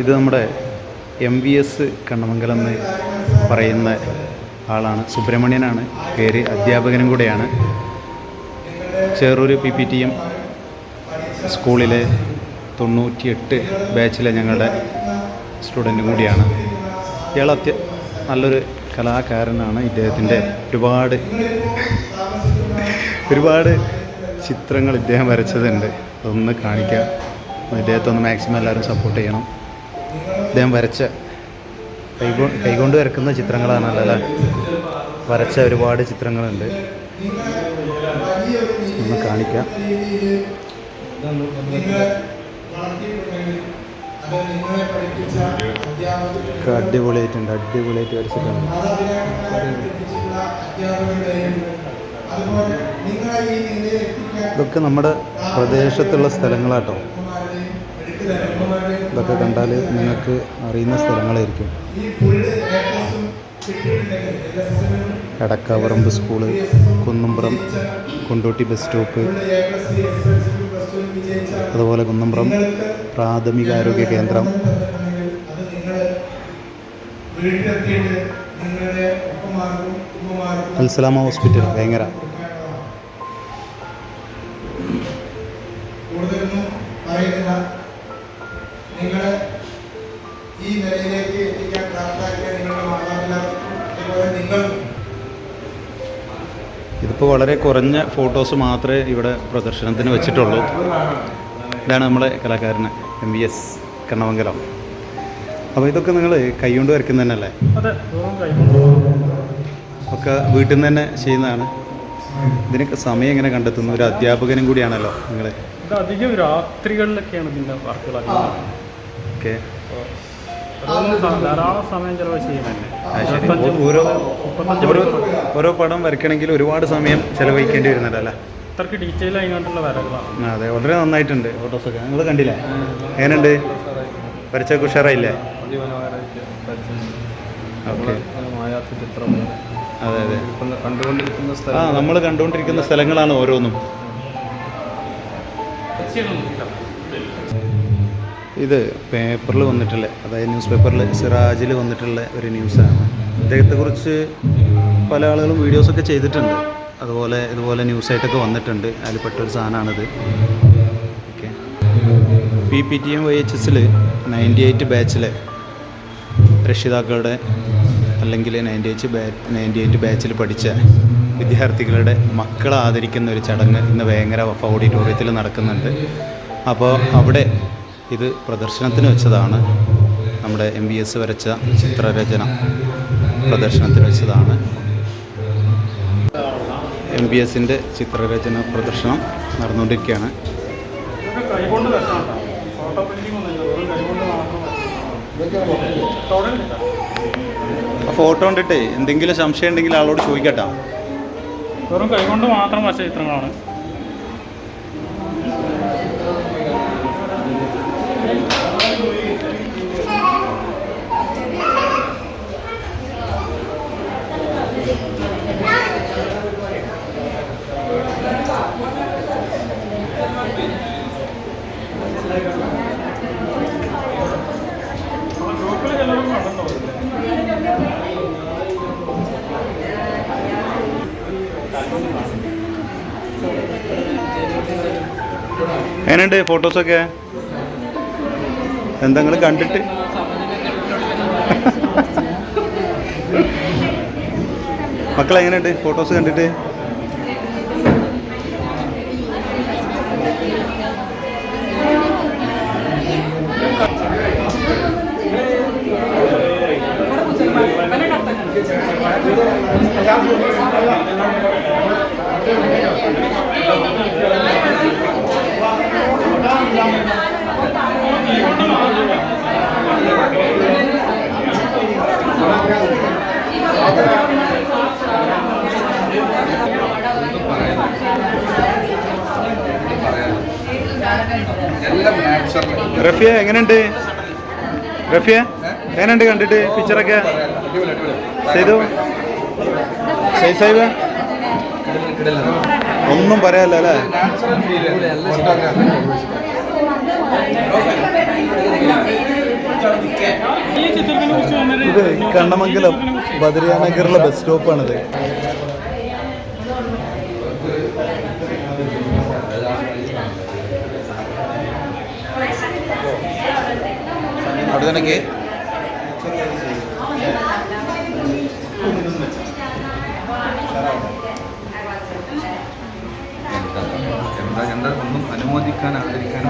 ഇത് നമ്മുടെ M V S Kannamangalam എന്ന് പറയുന്ന ആളാണ്. സുബ്രഹ്മണ്യനാണ്. പേര് അധ്യാപകനും കൂടെയാണ്. Cherur P P T M സ്കൂളിലെ തൊണ്ണൂറ്റിയെട്ട് ബാച്ചിലെ ഞങ്ങളുടെ സ്റ്റുഡന്റും കൂടിയാണ്. ഇയാൾ അത്യ നല്ലൊരു കലാകാരനാണ്. ഇദ്ദേഹത്തിന്റെ ഒരുപാട് ഒരുപാട് ചിത്രങ്ങൾ ഇദ്ദേഹം വരച്ചതുണ്ട്. അതൊന്ന് കാണിക്കുക ഇദ്ദേഹത്തെ ഒന്ന് മാക്സിമം എല്ലാവരും സപ്പോർട്ട് ചെയ്യണം. ഇദ്ദേഹം വരച്ച കൈകൊ കൈകൊണ്ട് വരക്കുന്ന ചിത്രങ്ങളാണ് അല്ലേ വരച്ച ഒരുപാട് ചിത്രങ്ങളുണ്ട്. ഒന്ന് കാണിക്കാം. അടിപൊളിയായിട്ടുണ്ട് അടിപൊളിയായിട്ട് വരച്ചിട്ടുണ്ട്. ഇതൊക്കെ നമ്മുടെ പ്രദേശത്തുള്ള സ്ഥലങ്ങളാട്ടോ. ഇതൊക്കെ കണ്ടാൽ നിങ്ങൾക്ക് അറിയുന്ന സ്ഥലങ്ങളായിരിക്കും. Edakkavaramb school Kunnumpuram Kondotty bus stop അതുപോലെ കുന്നുംപുറം പ്രാഥമികാരോഗ്യ കേന്ദ്രം. അൽസലാമ ഹോസ്പിറ്റൽ ഭയങ്കര നിലയിലേക്ക് എത്തിക്കാൻ പ്രാപ്തരാക്കിയ നിങ്ങളുടെ മാതാപിതാക്കൾ നിങ്ങൾ. ഇതിപ്പോൾ വളരെ കുറഞ്ഞ ഫോട്ടോസ് മാത്രമേ ഇവിടെ പ്രദർശനത്തിന് വെച്ചിട്ടുള്ളൂ. ഇതാണ് നമ്മളെ കലാകാരന് എം വി എസ് കണ്ണമംഗലം. അപ്പോൾ ഇതൊക്കെ നിങ്ങൾ കൈകൊണ്ട് വരയ്ക്കുന്ന തന്നെയല്ലേ? അല്ലേ കൈകൊണ്ട് ഒക്കെ വീട്ടിൽ നിന്ന് തന്നെ ചെയ്യുന്നതാണ്. ഇതിനൊക്കെ സമയം എങ്ങനെ കണ്ടെത്തുന്നു? ഒരു അധ്യാപകനും കൂടിയാണല്ലോ നിങ്ങൾ അധികം രാത്രികളിലൊക്കെയാണ് ഇതിന്റെ വർക്കുകൾ ഓക്കെ. ധാരാളം സമയം ഓരോ ഓരോ ഓരോ പടം വരയ്ക്കണമെങ്കിൽ ഒരുപാട് സമയം ചെലവഴിക്കേണ്ടി വരുന്നുണ്ടല്ലേ അത്രയ്ക്ക് ഡീറ്റെയിൽ ആയിട്ടുള്ള വരകളാണ്. അതെ. വളരെ നന്നായിട്ടുണ്ട് ഫോട്ടോസൊക്കെ. നിങ്ങൾ കണ്ടില്ലേ? എങ്ങനെയുണ്ട്? വരച്ചൊക്കെ ഉഷാറായില്ലേ? ഓക്കെ. മായാത്ത ചിത്രം അതെ അതെ. ആ നമ്മൾ കണ്ടുകൊണ്ടിരിക്കുന്ന സ്ഥലങ്ങളാണ് ഓരോന്നും. ഇത് പേപ്പറിൽ വന്നിട്ടുള്ള അതായത് ന്യൂസ് പേപ്പറിൽ സിറാജിൽ വന്നിട്ടുള്ള ഒരു ന്യൂസാണ്. ഇദ്ദേഹത്തെക്കുറിച്ച് പല ആളുകളും വീഡിയോസൊക്കെ ചെയ്തിട്ടുണ്ട്. അതുപോലെ ഇതുപോലെ ന്യൂസായിട്ടൊക്കെ വന്നിട്ടുണ്ട്. അതിൽ പെട്ടൊരു സാധനമാണിത്. Okay. P P T M Y H എസിൽ നയന്റി എയ്റ്റ് ബാച്ചിലെ രക്ഷിതാക്കളുടെ അല്ലെങ്കിൽ നയന്റി എയ്റ്റ് ബാ നയന്റി എയ്റ്റ് ബാച്ചിൽ പഠിച്ച വിദ്യാർത്ഥികളുടെ മക്കളെ ആദരിക്കുന്ന ഒരു ചടങ്ങ് ഇന്ന് വേങ്ങര വഫ ഓഡിറ്റോറിയത്തിൽ നടക്കുന്നുണ്ട്. അപ്പോൾ അവിടെ ഇത് പ്രദർശനത്തിന് വെച്ചതാണ്. നമ്മുടെ എം എസ് വരച്ച ചിത്രരചന പ്രദർശനത്തിന് വെച്ചതാണ്. എം ബി എസിന്റെ ചിത്രരചന പ്രദർശനം നടന്നുകൊണ്ടിരിക്കുകയാണ്. ഫോട്ടോ കണ്ടിട്ടേ എന്തെങ്കിലും സംശയം ഉണ്ടെങ്കിൽ ആളോട് ചോദിക്കട്ടോ. വെറും കൈകൊണ്ട് മാത്രം വരച്ച ചിത്രങ്ങളാണ്. എങ്ങനെയുണ്ട് ഫോട്ടോസൊക്കെ എന്തെങ്കിലും കണ്ടിട്ട്? മക്കൾ എങ്ങനെയുണ്ട് ഫോട്ടോസ് കണ്ടിട്ട്? നാച്ചുറൽ റഫിയ എങ്ങനെയുണ്ട്? റഫിയ എങ്ങനെയുണ്ട് കണ്ടിട്ട്? പിക്ചറൊക്കെ ചെയ്തു? സൈ ഒന്നും പറയാല്ല അല്ലേ ഇത് കണ്ണമംഗലം ബദരിയാനഗറിലെ ബസ് സ്റ്റോപ്പാണിത്. അവിടെ തന്നെ എന്താ എന്താ ഒന്നും അനുമോദിക്കാൻ ആദരിക്കാൻ